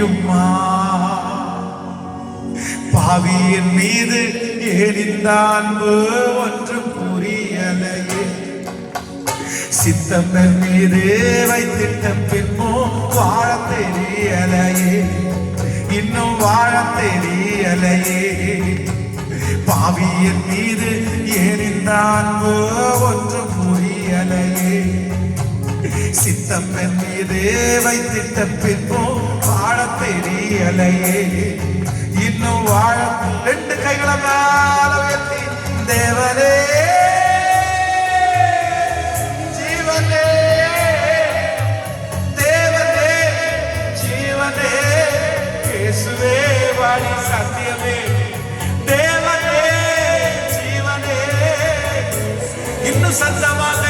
முடியுமா பாவியின் மீது ஏனிந்த அன்பு ஒன்று புரியலையே. சித்தப்பன் மீது வைத்திட்ட பின்போ வாழ தெரியலையே. இன்னும் வாழ தெரியலையே. பாவியின் மீது ஏனிந்த அன்பு ஒன்று புரியலையே. சித்தப்பன் மீது வைத்திட்ட பின்போ தெரியலையே இன்னும் வாழ ரெண்டு கைகளை மேல உயர்த்தி தேவனே ஜீவனே தேவனே ஜீவனே இயேசுவே வாழி சத்தியமே. தேவனே ஜீவனே இன்னும் சத்தமாக